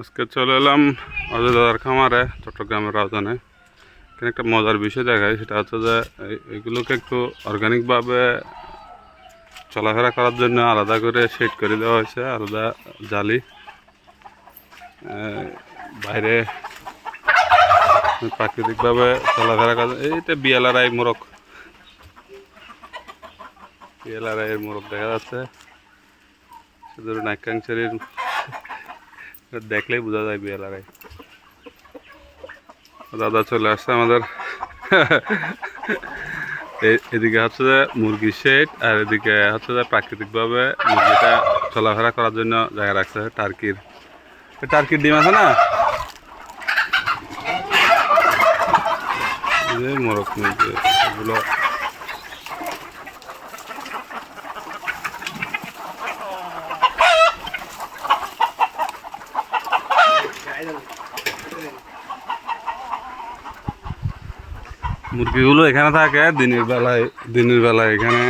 আজকে চলে এলাম অযোধ্যার খামারে, চট্টগ্রামের রাজধানে। এখানে একটা মজার বিষয় দেখায় সেটা হচ্ছে যে এগুলোকে একটু অর্গানিকভাবে চলাফেরা করার জন্য আলাদা করে সেট করে দেওয়া হয়েছে, আলাদা জালি। বাইরে প্রাকৃতিকভাবে চলাফেরা করা এইটা বিয়ালারাই মোরগ বিয়ালারাইয়ের মোরগ দেখা যাচ্ছে। শুধু নাকাংশরীর দেখলেই বোঝা যায় বিয়ে লাগাই দাদা চলে আসছে আমাদের। এদিকে হচ্ছে যে মুরগির শেড আর এদিকে হচ্ছে যে প্রাকৃতিকভাবে মুরগিটা চলাফেরা করার জন্য জায়গা রাখছে টার্কির। টার্কির ডিম আছে না? মোরগ মুরগি, এগুলো মুরগিগুলো এখানে থাকে, দিনের বেলায় দিনের বেলায় এখানে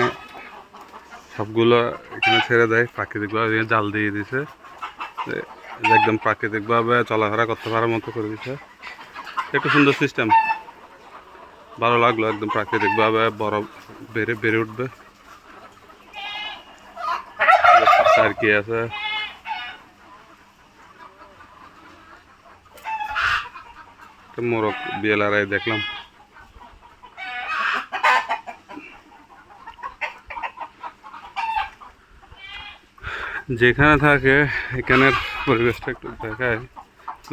সবগুলো এখানে ছেড়ে দেয়, প্রাকৃতিকভাবে জাল দিয়ে দিছে। একদম প্রাকৃতিকভাবে চলাফেরা করতে পারার মতো করে দিছে। একটু সুন্দর সিস্টেম ভালো লাগল, একদম প্রাকৃতিকভাবে বড়, বেড়ে বেড়ে উঠবে। আর কি আছে? মোরগ বিয়েলারাই দেখলাম। যেখানে থাকে, এখানের পরিবেশটা একটু দেখায়।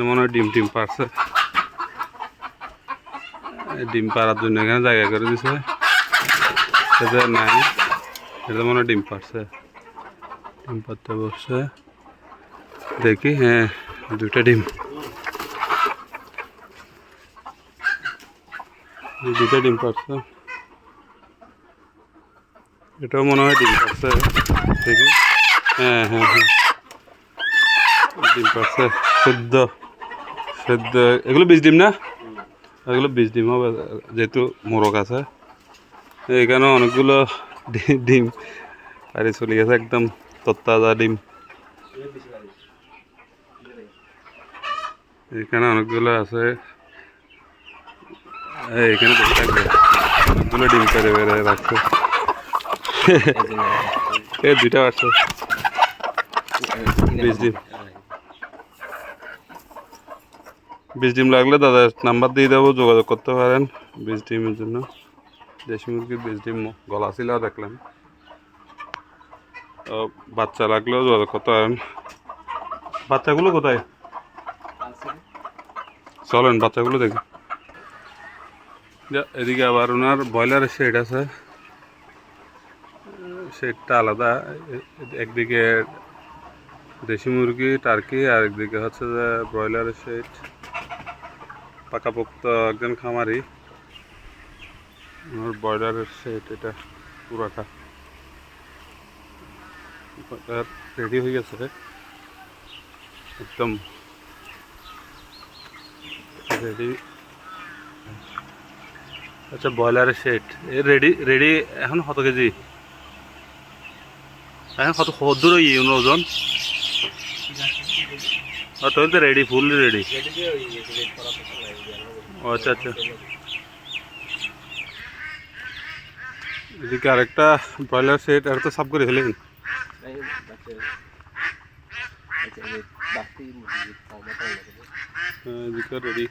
মনে হয় ডিম টিম পারছে ডিম পাড়ার জন্য এখানে জায়গা করে দিছে। সেটা নাই, এটা মনে হয় ডিম পারছে ডিম পারতে বসছে। দেখি হ্যাঁ দুইটা ডিম। দুইটা ডিম পারছে এটাও মনে হয় ডিম পারছে দেখি। হ্যাঁ হ্যাঁ হ্যাঁ। ডিম পারছে শুদ্ধ শুদ্ধ এগুলো বীজ ডিম না? এগুলো বীজ ডিম হবে, যেহেতু মোরগ আছে। এখানে অনেকগুলো ডিম পাড়ি চলে গেছে, একদম তত্তাজা ডিম। এখানে অনেকগুলো আছে। এখানে অনেকগুলো ডিম পেরে বেড়ে রাখছে। এই দুইটা আছে বিশ ডিম বিশ ডিম লাগলে দাদা নাম্বার দিয়ে দেবো যোগাযোগ করতে পারেন বিশ ডিমের জন্য। দেশি মুরগির বিশ ডিম গলা ছিল দেখলেন বাচ্চা লাগলেও যোগাযোগ করতে পারেন। বাচ্চাগুলো কোথায়? চলেন বাচ্চাগুলো দেখি। এদিকে আবার ওনার ব্রয়লারের শেড আছে। শেডটা আলাদা একদিকে দেশি মুরগি টার্কি আর একদিকে হচ্ছে যে ব্রয়লারের শেড পাকাপোক্ত একজন খামারি। ব্রয়লারের শেড এটা পুরাটা। রেডি হয়ে গেছে। একদম রেডি আচ্ছা ব্রয়লারের শেড এ রেডি রেডি এখন কত কেজি? এখন কত কদ্দূর ইয়ে ওজন? ও তাহলে তো রেডি ফুল রেডি আচ্ছা আচ্ছা এদিকে আরেকটা ব্রয়লার সেট আর তো সব করে ফেলেন এদিকে রেডি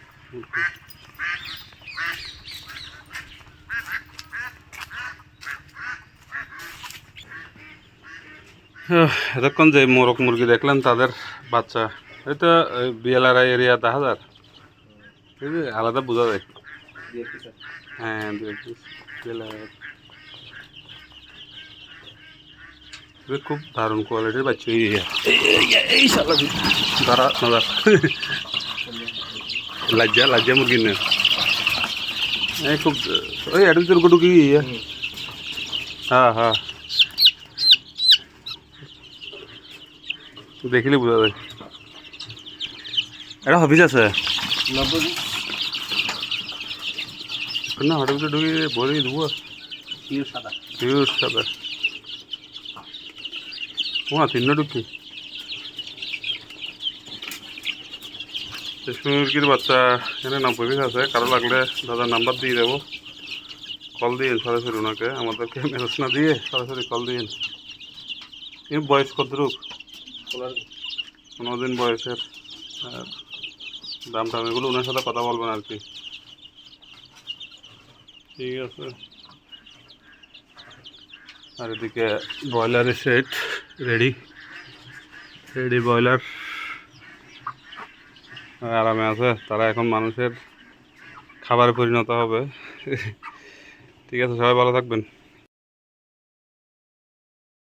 এতক্ষণ যে মোরগ মুরগি দেখলেন তাদের বাচ্চা। এই তো বিএলআরআই এরিয়া দেখা যার ঠিক আছে আলাদা বোঝা যায়। হ্যাঁ দু এক piece BLRI এ খুব দারুণ কোয়ালিটির বাচ্চা এই এই- এই- এই শালা দাঁড়া না দাঁড়া। লজ্জা লজ্জা মুরগি না এই খুব ওই এটুক তোর ঢুকি হ্যাঁ হ্যাঁ। দেখিলে বোঝা যায়। এটা হবিস আছে। না হঠাৎ করে ঢুকি বলি দেবো সাদা। পিওর সাদা। ও তিনটা ঢুকি মুরগির বাচ্চা এখানে নব্বই পিস আছে। কারও লাগলে দাদার নাম্বার দিয়ে দেবো। কল দিন সরাসরি ওনাকে। আমাদেরকে মেসেজ না দিয়ে সরাসরি কল দিন এই বয়স কতটুক পনেরো দিন বয়সের দাম টাম এগুলো ওনার সাথে কথা বলবেন আর কি। ঠিক আছে। আর এদিকে ব্রয়লারের সেট রেডি রেডি ব্রয়লার আরামে আছে। তারা এখন মানুষের খাবারে পরিণত হবে। ঠিক আছে, সবাই ভালো থাকবেন।